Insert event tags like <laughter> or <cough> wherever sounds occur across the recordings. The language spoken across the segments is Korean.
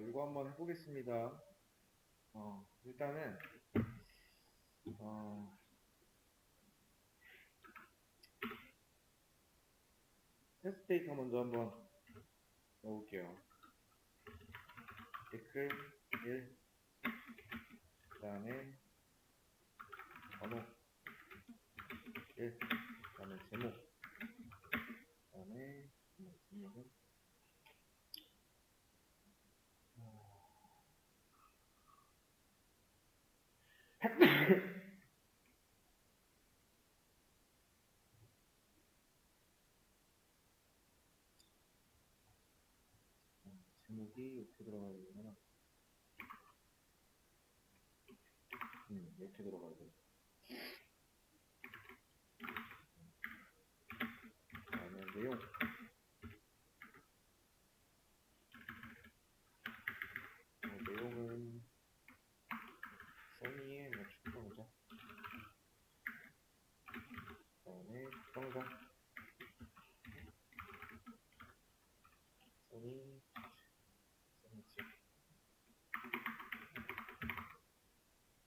이거 한번 해보겠습니다. 어, 일단은, 어, 테스트 데이터 먼저 한번 넣어볼게요. 댓글 1, 그 다음에 번호 1, 그 다음에 제목, 그 다음에 제목은 <laughs> 제목이 이렇게 들어가야 되구나. 음, 이렇게 들어가야 돼. 다음에 내용. 어, 내용은 써니의 뭐 축구보자. 다음에 평가. 써니 써니지.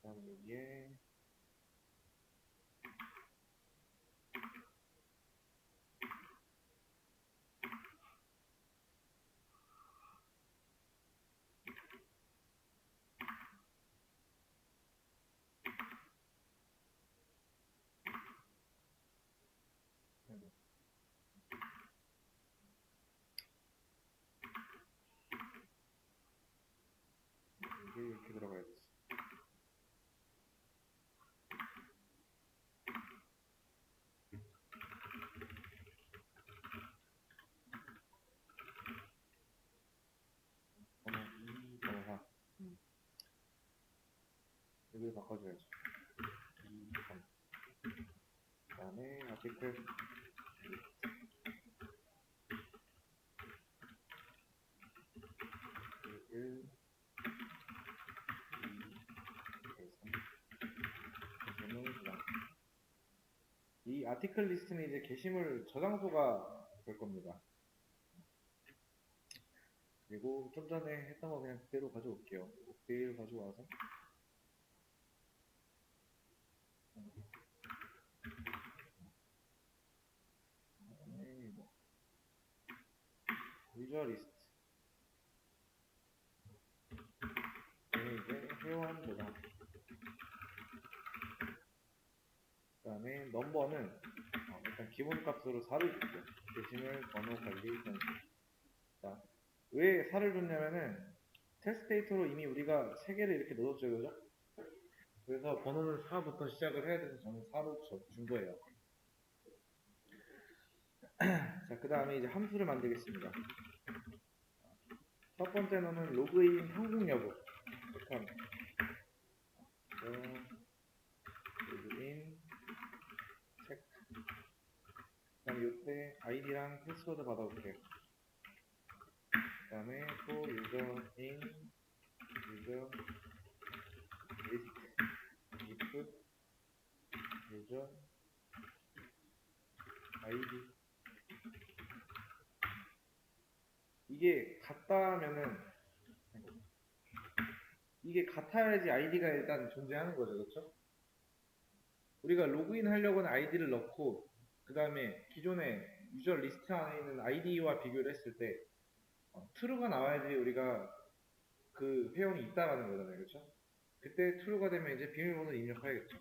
그다음 여기에 이게 이렇게 들어가야 돼. 번호 2, 번호 4. 음. 여기 바꿔줘야지. 2, 3. 그 다음에 아티클 1, 2, 이 아티클 리스트는 이제 게시물 저장소가 될 겁니다. 그리고 좀 전에 했던 거 그냥 그대로 가져올게요. 그대로 가져와서 유저 리스트 얘는 이제 회원 보다 그 다음에 넘버는 어, 일단 기본 값으로 4를 줄게요. 게시물 번호 관리 변수. 자, 왜 4를 줬냐면은 테스트 데이터로 이미 우리가 3개를 이렇게 넣었죠, 그죠? 그래서 번호는 4부터 시작을 해야 돼서 저는 4로 준 거예요. <clears throat> 자, 그 다음에 이제 함수를 만들겠습니다. 첫 번째 놈은 로그인 성공 여부. 로그인 체크. 그 다음에 이때 아이디랑 패스워드 받아볼게요. 그 다음에 또 유저인, 유저, 리스트, if, 유저, 아이디. 이게 같다면은, 이게 같아야지 아이디가 일단 존재하는 거죠, 그렇죠? 우리가 로그인 하려고는 아이디를 넣고 그 다음에 기존의 유저 리스트 안에 있는 아이디와 비교를 했을 때 어, true가 나와야지 우리가 그 회원이 있다라는 거잖아요 그렇죠? 그때 true가 되면 이제 비밀번호를 입력해야겠죠.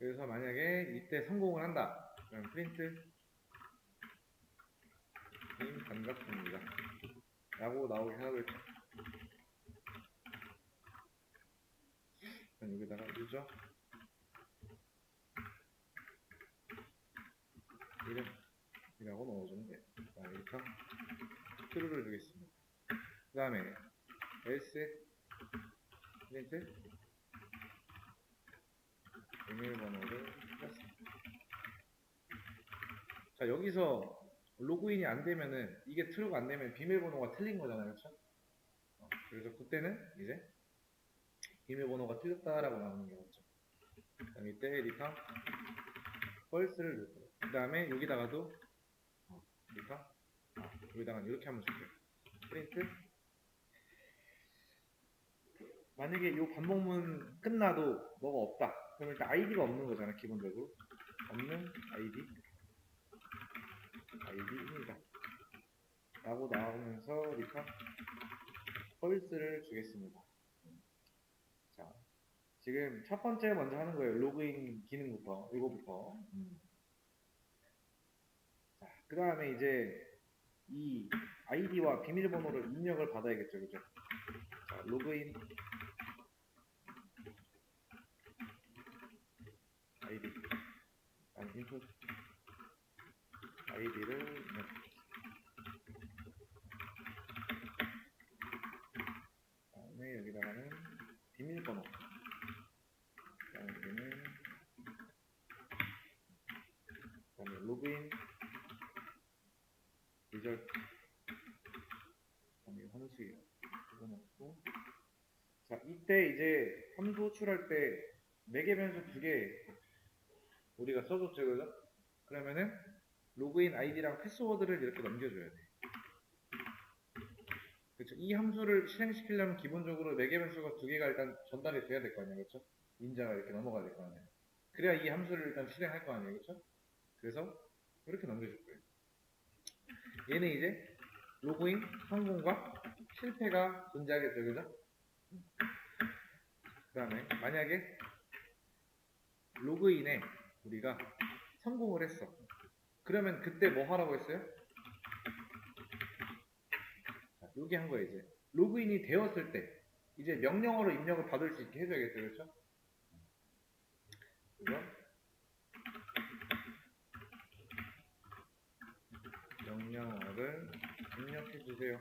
그래서 만약에 이때 성공을 한다 그럼 프린트 님 반갑습니다. 라고 나오게 하겠죠 그럼 여기다가 유저 이름이라고 넣어주면 돼요. 자, 이렇게 true를 주겠습니다. 그 다음에 else 프린트 비밀번호를 넣습니다. 자 여기서 로그인이 안 되면은 이게 true가 안 되면 비밀번호가 틀린 거잖아요, 그렇죠? 어, 그래서 그때는 이제 비밀번호가 틀렸다라고 나오는. 그다음 이때 리턴 펄스를 거예요. 그 다음에 여기다가도 아, 여기다가 이렇게 한번 줄게요. 프린트. 만약에 이 반복문 끝나도 뭐가 없다. 그럼 일단 아이디가 없는 거잖아, 기본적으로. 없는 아이디. 아이디입니다. 라고 나오면서 리카 펄스를 주겠습니다. 자, 지금 첫 번째 먼저 하는 거예요. 로그인 기능부터, 이거부터. 자, 그 다음에 이제 이 아이디와 비밀번호를 입력을 받아야겠죠, 그죠? 자, 로그인 아이디 아니 인풋 아이디를 입력 다음에 여기다가는 비밀번호 그다음에 여기는 그다음에 로그인 리절 함수 집어넣고 자 이때 이제 함수 호출할 때 매개 변수 두개 우리가 써줬죠 그죠? 그러면은 로그인 아이디랑 패스워드를 이렇게 넘겨줘야 돼 그렇죠 이 함수를 실행시키려면 기본적으로 매개 변수가 두 개가 일단 전달이 돼야 될 거 아니에요 그렇죠? 인자가 이렇게 넘어가야 될 거 아니에요 그래야 이 함수를 일단 실행할 거 아니에요 그렇죠? 그래서 이렇게 넘겨줄 거예요 얘는 이제 로그인 성공과 실패가 존재하겠죠 그죠? 그 다음에 만약에 로그인에 우리가 성공을 했어. 그러면 그때 뭐 하라고 했어요? 자, 여기 한 거예요, 이제. 로그인이 되었을 때, 이제 명령어로 입력을 받을 수 있게 해줘야겠죠, 그렇죠? 이거. 명령어를 입력해 주세요.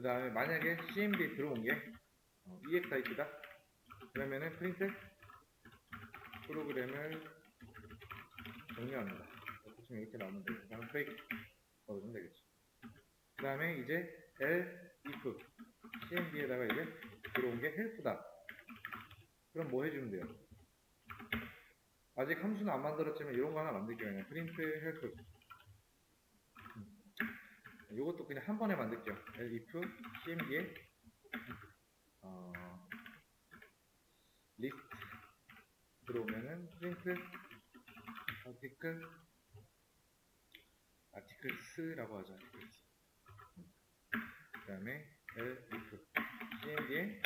그 다음에 만약에 cmd 들어온 게 어, exit다 그러면은 프린트 프로그램을 종료합니다. 대충 이렇게 나오면 되고 다음 브레이크 넣어주면 되겠죠. 그 다음에 이제 l if cmd에다가 이제 들어온 게 help다. 그럼 뭐 해주면 돼요? 아직 함수는 안 만들었지만 이런 거 하나 만들게요. 그냥 프린트 help. 이것도 그냥 한 번에 만들게요. l if cmd에 어, 리스트 들어오면은 프린트 아티클 아티클스라고 하죠. 그 다음에 l if cmd에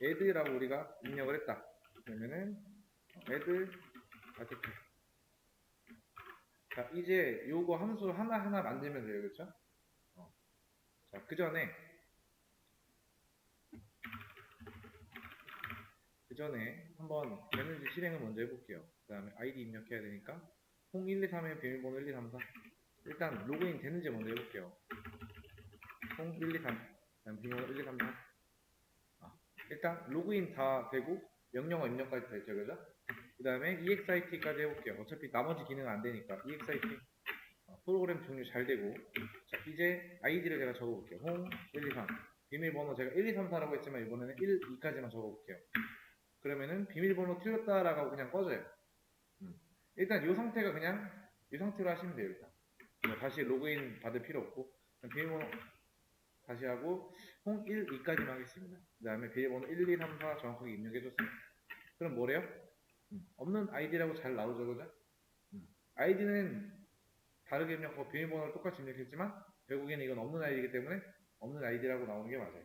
add라고 우리가 입력을 했다. 그러면은 add 아티클 자 이제 요거 함수 하나하나 만들면 돼요. 그렇죠? 자, 그 전에 그 전에 한번 되는지 실행을 먼저 해볼게요. 그 다음에 아이디 입력해야 되니까 홍 1, 2, 3에 비밀번호 1, 2, 3, 4 일단 로그인 되는지 먼저 해볼게요. 홍 1, 2, 3 그다음 비밀번호 1, 2, 3, 4 아, 일단 로그인 다 되고 명령어 입력까지 다 했죠, 그죠? 그 다음에 exit까지 해볼게요. 어차피 나머지 기능은 안 되니까 exit 어, 프로그램 종류 잘 되고 자 이제 아이디를 제가 적어볼게요 홍 1, 2, 3 비밀번호 제가 1, 2, 3, 4라고 했지만 이번에는 1, 2까지만 적어볼게요 그러면은 비밀번호 틀렸다라고 그냥 꺼져요 음. 일단 이 상태가 그냥 이 상태로 하시면 돼요 일단 뭐 다시 로그인 받을 필요 없고 비밀번호 다시 하고 홍 1, 2까지만 하겠습니다 그 다음에 비밀번호 1, 2, 3, 4 정확하게 입력해줬어요 그럼 뭐래요? 음. 없는 아이디라고 잘 나오죠 그죠? 음. 아이디는 다르게 입력하고 비밀번호를 똑같이 입력했지만 결국에는 이건 없는 아이디이기 때문에 없는 아이디라고 나오는 게 맞아요.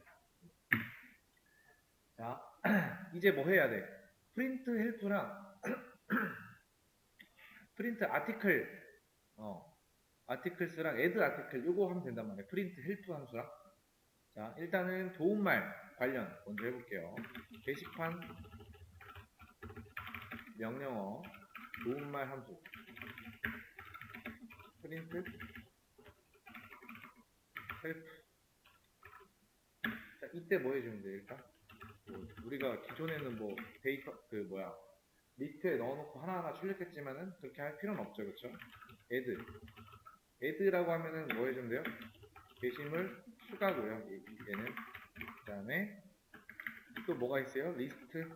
자, <clears throat> 이제 뭐 해야 돼? 프린트 헬프랑 <clears throat> 프린트 아티클, 어, 아티클스랑 애드 아티클 요거 하면 된단 말이에요. 프린트 헬프 함수랑. 자, 일단은 도움말 관련 먼저 해볼게요. 게시판 명령어 도움말 함수 프린트 헬프 자 이때 뭐 해주면 돼 일단? 뭐 우리가 기존에는 뭐 데이터 그 뭐야 리스트에 넣어놓고 하나하나 출력했지만은 그렇게 할 필요는 없죠 그쵸? add. add라고 하면은 뭐 해주면 돼요? 게시물 추가고요 이- 얘는. 그 다음에 또 뭐가 있어요? 리스트.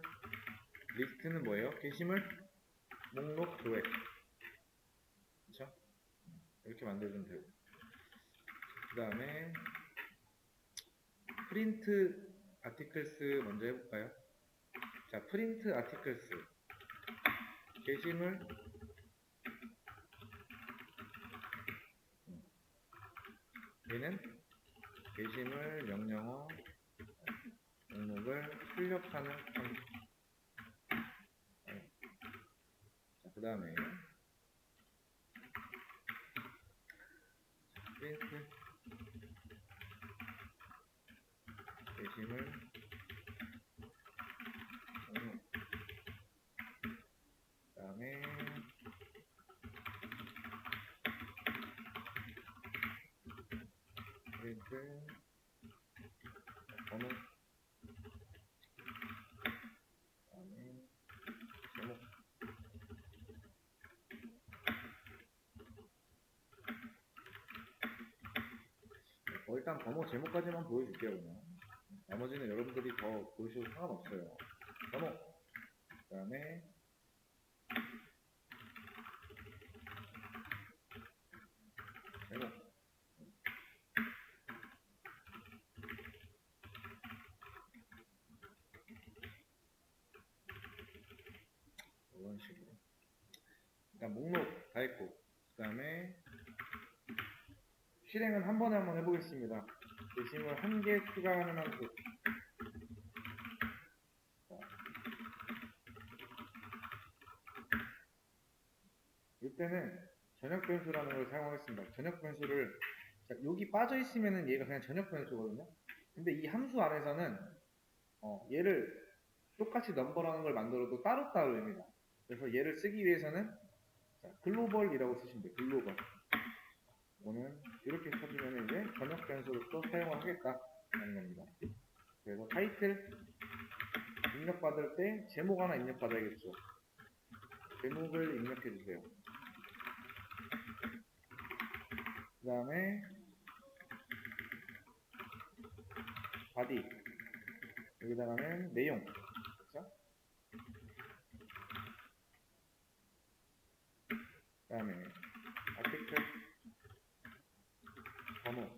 리스트는 뭐예요? 게시물 목록 조회 이렇게 만들면 되고 그 다음에 프린트 아티클스 먼저 해볼까요? 자 프린트 아티클스. 게시물. 얘는 게시물 명령어 목록을 출력하는 함수 그 다음에 19 어, 일단 번호 제목까지만 보여줄게요 그냥. 나머지는 여러분들이 더 보여주셔도 상관없어요. 번호. 그 다음에 제목. 이런 식으로. 일단 목록 다 했고 그 다음에 실행은 한 번에 한번 해보겠습니다 게시물 한개 추가하는 함수 자. 이때는 전역 변수라는 걸 사용하겠습니다 전역 변수를 자, 여기 빠져 있으면은 얘가 그냥 전역 변수거든요 근데 이 함수 안에서는 어, 얘를 똑같이 넘버라는 걸 만들어도 따로따로 됩니다. 그래서 얘를 쓰기 위해서는 자, 글로벌이라고 쓰시면 돼요. 글로벌. 이거는 이렇게 써주면 이제 번역 변수로 또 사용을 하겠다라는 겁니다. 그래서 타이틀 입력받을 때 제목 하나 입력받아야겠죠. 제목을 입력해 주세요. 그 다음에 바디 여기다가는 내용 그쵸? 그 다음에 아티클 번호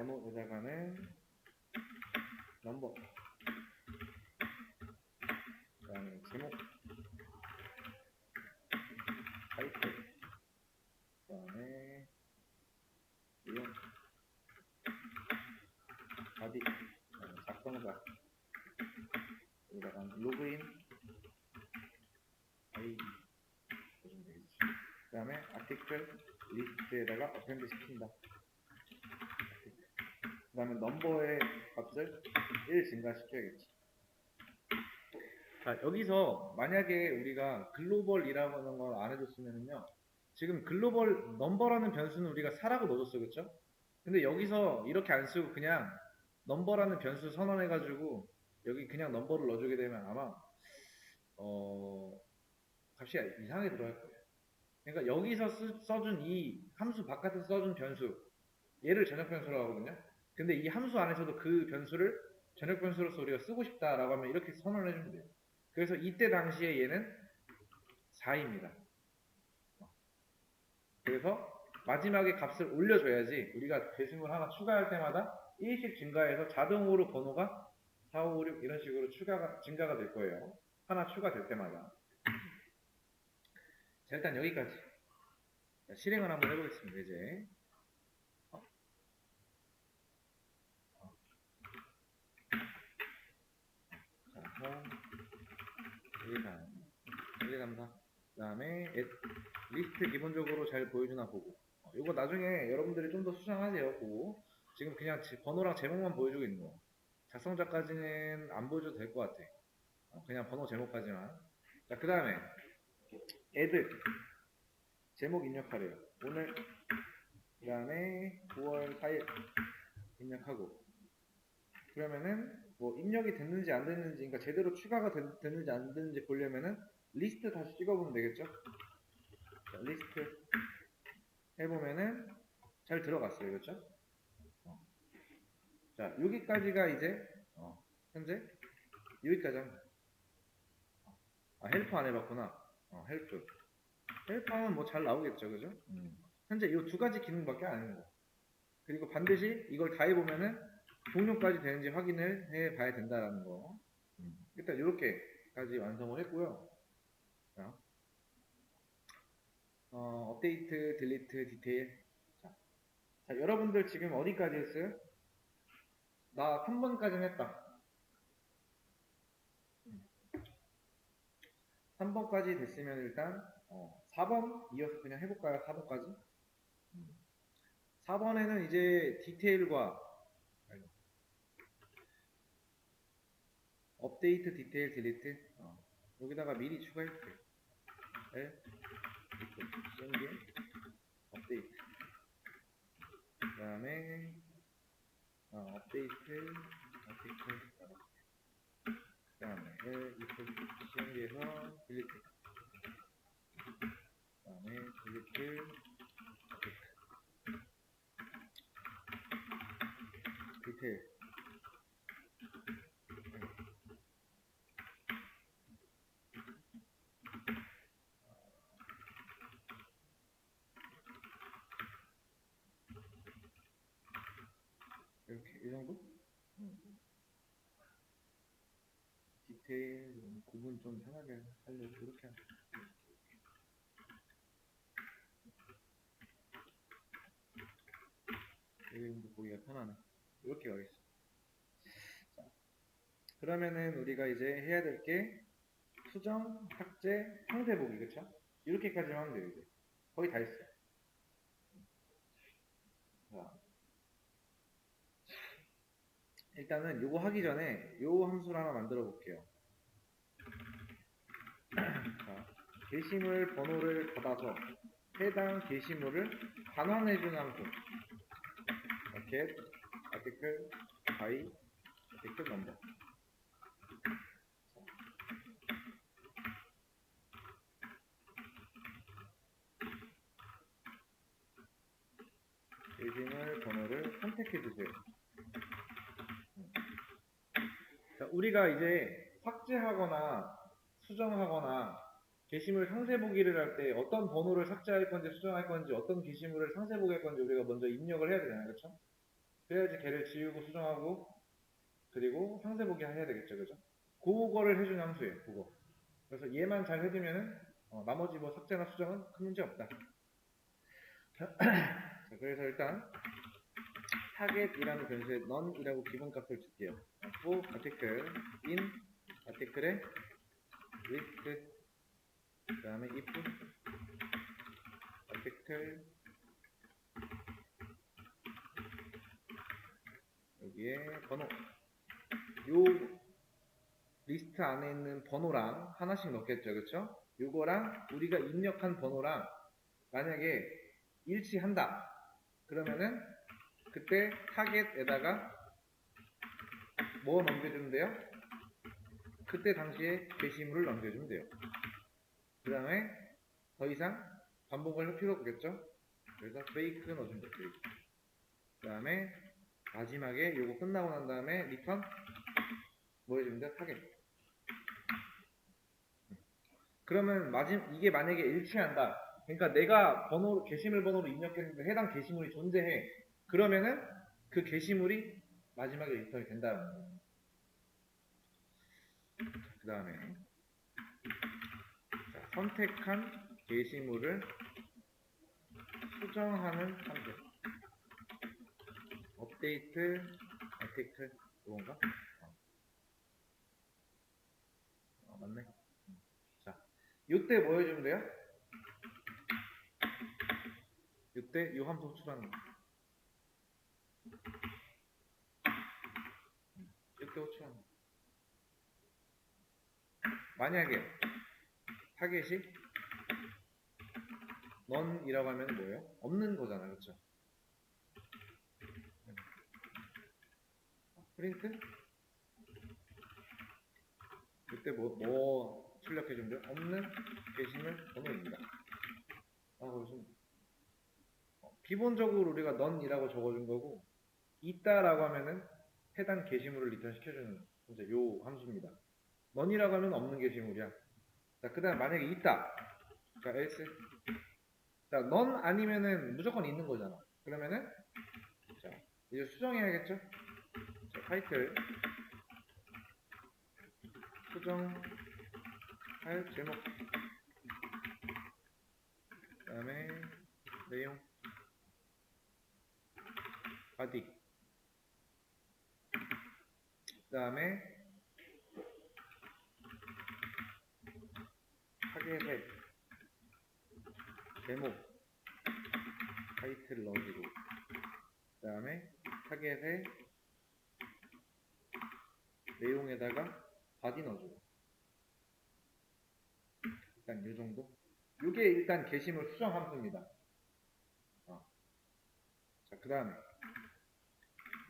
번호에다가는 넘버. 그 다음에 제목. 타이틀. 그 다음에 내용 바디. 그다음에 작성자. 여기다가 로그인. 아이디 그 다음에 아티클 리스트에다가 어펜드 시킨다 그 다음에 넘버의 값을 1 증가시켜야겠지 자 여기서 만약에 우리가 글로벌이라고 하는 걸 안 해줬으면요 지금 글로벌 넘버라는 변수는 우리가 4라고 넣어줬어 그쵸? 근데 여기서 이렇게 안 쓰고 그냥 넘버라는 변수 선언해가지고 여기 그냥 넘버를 넣어주게 되면 아마 어 값이 이상하게 들어갈 거예요. 그러니까 여기서 쓰- 써준 이 함수 바깥에서 써준 변수 얘를 전역 변수라고 하거든요. 근데 이 함수 안에서도 그 변수를 전역 변수로서 우리가 쓰고 싶다라고 하면 이렇게 선언을 해주면 돼요. 그래서 이때 당시에 얘는 4입니다. 그래서 마지막에 값을 올려줘야지 우리가 배수물 하나 추가할 때마다 1씩 증가해서 자동으로 번호가 4, 5, 6 이런 식으로 추가가 증가가 될 거예요. 하나 추가될 때마다. 자, 일단 여기까지. 자, 실행을 한번 해보겠습니다. 이제. 어? 어. 자, 홈, 1, 3, 1, 3, 4. 그 다음에 리스트 기본적으로 잘 보여주나 보고. 어, 이거 나중에 여러분들이 좀 더 수정하세요. 보고. 지금 그냥 지- 번호랑 제목만 보여주고 있는 거. 작성자까지는 안 보여줘도 될 것 같아. 어, 그냥 번호 제목까지만. 자, 그 다음에 애들 제목 입력하래요. 오늘 그 다음에 9월 4일 입력하고 그러면은 뭐 입력이 됐는지 안 됐는지 그러니까 제대로 추가가 됐, 됐는지 안 됐는지 보려면은 리스트 다시 찍어보면 되겠죠? 자, 리스트 해보면은 잘 들어갔어요. 그렇죠? 어. 자, 여기까지가 이제 어, 현재 여기까지 한. 아, 헬프 안 해봤구나. 어, 헬프. 헬프하면 뭐 잘 나오겠죠, 그죠? 음. 현재 이 두 가지 기능밖에 안 거. 그리고 반드시 이걸 다 해보면은 종료까지 되는지 확인을 해 봐야 된다라는 거. 음. 일단 이렇게까지 완성을 했고요. 자, 어, 업데이트, 딜리트, 디테일. 자, 자, 여러분들 지금 어디까지 했어요? 나 3번까지는 했다. 3번까지 됐으면 일단 어, 4번 이어서 그냥 해볼까요? 4번까지? 4번에는 이제 디테일과 아이고. 업데이트, 디테일, 딜리트? 어, 여기다가 미리 추가해줄게요. L CMD 업데이트. 그 다음에 어, 업데이트 업데이트 그 다음에 CMD에서 딜리트. 그 다음에 딜리트 업데이트. 디테일 이 정도? 디테일 음, 구분 좀 편하게 하려고 이렇게 하죠. 이 정도 보기가 편하네. 이렇게 가겠어. 자, 그러면은 우리가 이제 해야 될 게 수정, 삭제, 상세 보기 그쵸? 이렇게까지만 하면 돼요 이제. 거의 다 했어요. 자, 일단은 요거 하기 전에 요 함수를 하나 만들어 볼게요. <clears throat> 자, 게시물 번호를 받아서 해당 게시물을 반환해주는 함수. get article by article number. 게시물 번호를 선택해 주세요. 자, 우리가 이제 삭제하거나 수정하거나 게시물 상세 보기를 할 때 어떤 번호를 삭제할 건지 수정할 건지 어떤 게시물을 상세 보기 할 건지 우리가 먼저 입력을 해야 되잖아요. 그렇죠? 그래야지 걔를 지우고 수정하고 그리고 상세 보기 해야 되겠죠. 그죠? 그거를 해주는 함수예요. 그거. 그래서 얘만 잘 해주면은 어, 나머지 뭐 삭제나 수정은 큰 문제 없다. <clears throat> 자, 그래서 일단 target이라는 변수에 none이라고 기본값을 줄게요. for article in article에 list 그 다음에 if article 여기에 번호 요 리스트 안에 있는 번호랑 하나씩 넣겠죠 그쵸? 요거랑 우리가 입력한 번호랑 만약에 일치한다 그러면은 그때 타겟에다가 뭐 넘겨주면 돼요? 그때 당시에 게시물을 넘겨주면 돼요. 그 다음에 더 이상 반복을 할 필요 없겠죠? 그래서 fake 넣어주면 돼요. 그 다음에 마지막에 요거 끝나고 난 다음에 리턴 뭐 해주면 돼요? 타겟. 그러면 마지 이게 만약에 일치한다. 그러니까 내가 번호 게시물 번호로 입력했는데 해당 게시물이 존재해. 그러면은 그 게시물이 마지막에 리턴이 된다는 거예요. 그 다음에 선택한 게시물을 수정하는 함수 업데이트 아티클 이건가? 어. 어, 맞네 자 이때 뭐 해주면 돼요? 이때 이 함수 호출하는 거 호출하는 거 만약에 타겟이 넌이라고 하면 뭐예요? 없는 거잖아, 그렇죠? 프린트? 이때 뭐, 뭐 출력해주면? 없는 게시물 번호입니다. 아, 그래서 어, 기본적으로 우리가 넌이라고 적어준 거고 있다라고 하면은 해당 게시물을 리턴 시켜주는 이제 요 함수입니다. 넌이라고 하면 없는 게시물이야. 자, 그 다음 만약에 있다. 자, else. 자, 넌 아니면은 무조건 있는 거잖아. 그러면은, 자, 이제 수정해야겠죠? 자, 타이틀. 수정할 제목. 그 다음에, 내용. 바디. 그 다음에, 타겟에 제목 타이틀 넣어주고 그 다음에 타겟에 내용에다가 바디 넣어주고 일단 이 정도 이게 일단 게시물 수정 함수입니다 어. 자그 다음에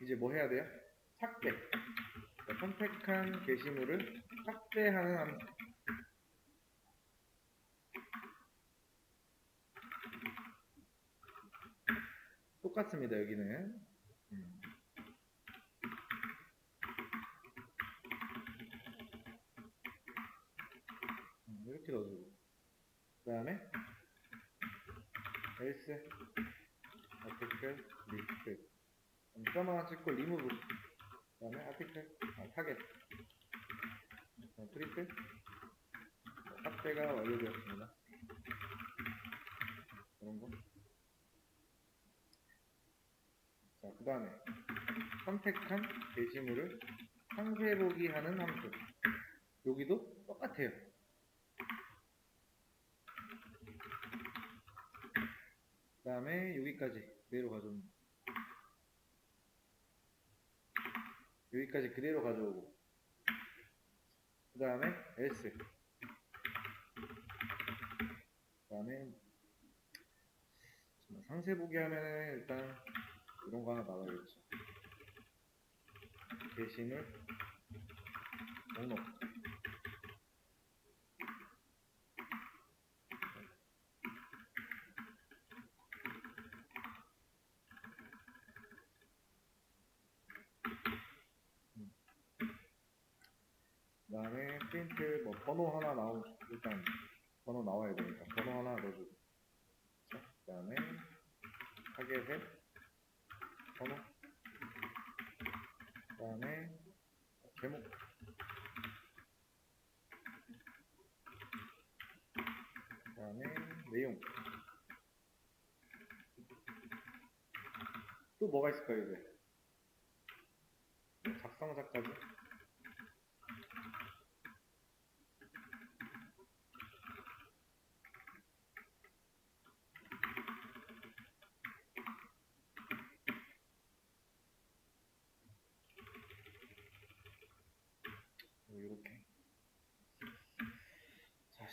이제 뭐 해야 돼요? 삭제 자, 선택한 게시물을 함수 똑같습니다 여기는. 음. 음, 이렇게 넣어주고. 그 다음에 else article list. 점 하나 찍고 remove 그 다음에 article 아, 타겟 어, 트리플 삭제가 완료되었습니다 그런 거 자, 그 다음에 선택한 게시물을 상세 보기 하는 함수. 여기도 똑같아요. 그 다음에 여기까지 가져옵니다. 여기까지 그대로 가져오고. 그 다음에 else 그 다음에 상세 보기 하면은 일단 이런 거 하나 나가야겠죠. 게시물 목록 음. 그 다음에 프린트 뭐 번호 하나 나오 일단 번호 나와야 되니까 번호 하나 넣어주고. 그 다음에 타겟에 번호 그 다음에 제목. 그 다음에 내용. 또 뭐가 있을까요 이제? 작성자까지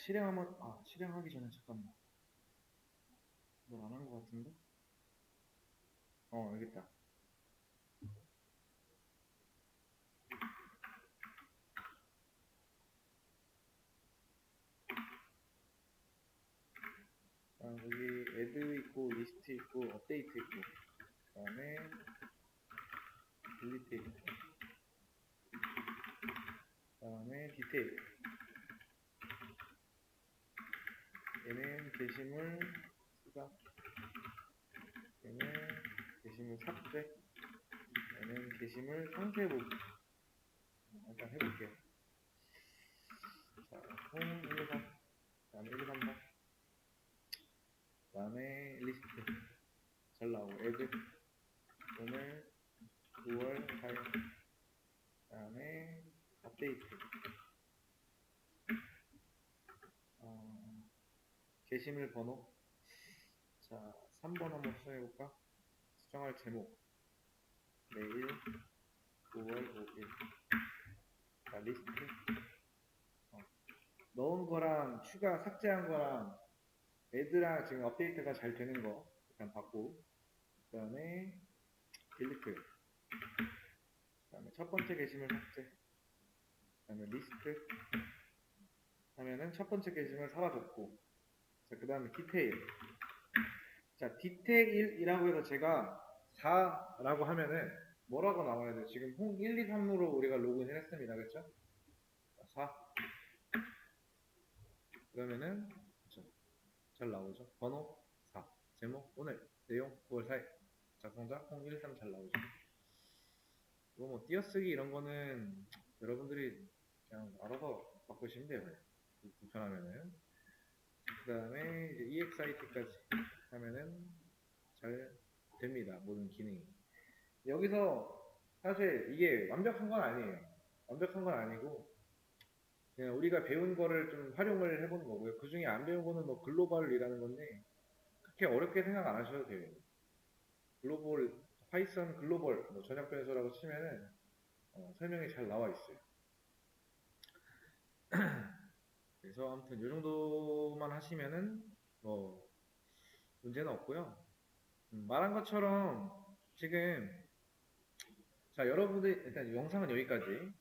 실행 한번 아 실행하기 전에 잠깐만. 뭘 안 한 것 같은데? 어 있다. 아, 여기 애드 있고 리스트 있고 업데이트 있고. 그 다음에 딜리트 있고 그 다음에 디테일 얘는 게시물 수작 얘는 게시물 삭제 얘는 게시물 상세 보기 일단 해볼게요. 자, 홈 1, 2, 3그 다음에 1, 2, 3, 4그 다음에 리스트. 잘 나오고 애드. 오늘 9월 4일 그 다음에 업데이트 게시물 번호. 자 3번 한번 수정해볼까? 수정할 제목. 내일 9월 5일. 자 리스트. 어, 넣은 거랑 추가 삭제한 거랑 애드랑 지금 업데이트가 잘 되는 거 일단 받고 그 다음에 딜리트. 그 다음에 첫 번째 게시물 삭제. 그 다음에 리스트. 하면은 첫 번째 게시물 사라졌고 자 그 다음에 디테일 자 디테일이라고 해서 제가 4라고 하면은 뭐라고 나와야 돼 지금 홍 1, 2, 3으로 우리가 로그인을 했습니다 그쵸 4 그러면은 그쵸? 잘 나오죠. 번호 4, 제목 오늘, 내용 9월 4일, 작성자 013잘 나오죠. 이거 뭐 띄어쓰기 이런 거는 여러분들이 그냥 알아서 바꾸시면 돼요. 불편하면은. 그 다음에 이제 EXIT까지 하면은 잘 됩니다. 모든 기능이. 여기서 사실 이게 완벽한 건 아니에요. 완벽한 건 아니고 그냥 우리가 배운 거를 좀 활용을 해보는 거고요. 그 중에 안 배운 거는 뭐 글로벌이라는 건데 그렇게 어렵게 생각 안 하셔도 돼요. 글로벌 파이썬 글로벌 뭐 전역 변수라고 치면은 어, 설명이 잘 나와 있어요. <clears throat> 그래서 아무튼 이 정도만 하시면은 뭐 문제는 없고요. 음, 말한 것처럼 지금 자 여러분들 일단 영상은 여기까지